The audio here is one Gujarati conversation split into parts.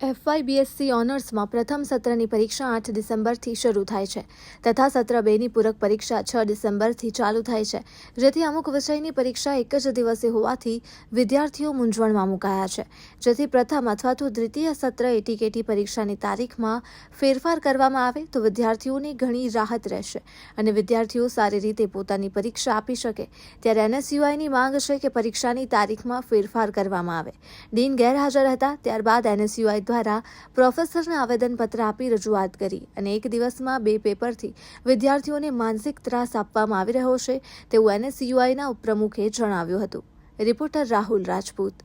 એફવાય બીએસસી ઓનર્સમાં પ્રથમ સત્રની પરીક્ષા આઠ ડિસેમ્બરથી શરૂ થાય છે તથા સત્ર બેની પૂરક પરીક્ષા છ ડિસેમ્બરથી ચાલુ થાય છે, જેથી અમુક વિષયની પરીક્ષા એક જ દિવસે હોવાથી વિદ્યાર્થીઓ મૂંઝવણમાં મુકાયા છે, જેથી પ્રથમ અથવા તો દ્વિતીય સત્ર એટીકેટી પરીક્ષાની તારીખમાં ફેરફાર કરવામાં આવે તો વિદ્યાર્થીઓને ઘણી રાહત રહેશે અને વિદ્યાર્થીઓ સારી રીતે પોતાની પરીક્ષા આપી શકે, ત્યારે એનએસયુઆઈની માંગ છે કે પરીક્ષાની તારીખમાં ફેરફાર કરવામાં આવે. ડીન ગેરહાજર હતા, ત્યારબાદ એનએસયુઆઈ દ્વારા પ્રોફેસરને આવેદનપત્ર આપી રજૂઆત કરી અને એક દિવસમાં બે પેપરથી વિદ્યાર્થીઓને માનસિક ત્રાસ આપવામાં આવી રહ્યો છે તેવું એનએસયુઆઈના ઉપપ્રમુખે જણાવ્યું હતું. રિપોર્ટર રાહુલ રાજપૂત.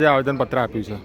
આવેદનપત્ર આપ્યું છે.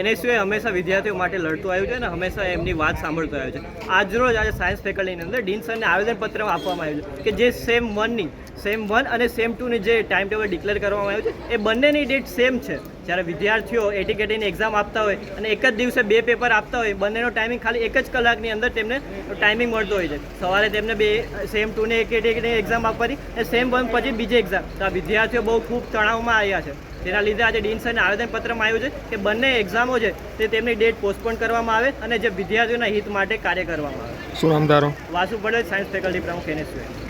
એનએસયુએ હંમેશા વિદ્યાર્થીઓ માટે લડતું આવ્યું છે અને હંમેશા એમની વાત સાંભળતું આવ્યું છે. આજરોજ આજે સાયન્સ ફેકલ્ટીની અંદર ડીન સરને આવેદનપત્ર આપવામાં આવ્યું છે કે જે સેમ વનની સેમ વન અને સેમ ટુની જે ટાઈમ ટેબલ ડિક્લેર કરવામાં આવ્યું છે એ બંનેની ડેટ સેમ છે. જ્યારે વિદ્યાર્થીઓ એટીકેટીની એક્ઝામ આપતા હોય અને એક જ દિવસે બે પેપર આપતા હોય બંનેનો ટાઈમિંગ ખાલી એક જ કલાકની અંદર તેમને ટાઈમિંગ મળતો હોય છે. સવારે તેમને બે સેમ ટુને એટીકેટીની એક્ઝામ આપવાની અને સેમ વન પછી બીજી એક્ઝામ તો આ વિદ્યાર્થીઓ બહુ ખૂબ તણાવમાં આવ્યા છે. તેના લીધે આજે ડીન સરને આવેદનપત્રમાં આવ્યું છે કે બંને એક્ઝામો છે તે તેમની ડેટ પોસ્ટપોન કરવામાં આવે અને જે વિદ્યાર્થીઓના હિત માટે કાર્ય કરવામાં આવે. શું નામ વાસુ પટેલ સાયન્સ ફેકલ્ટી પ્રમુખ એનએસયુએ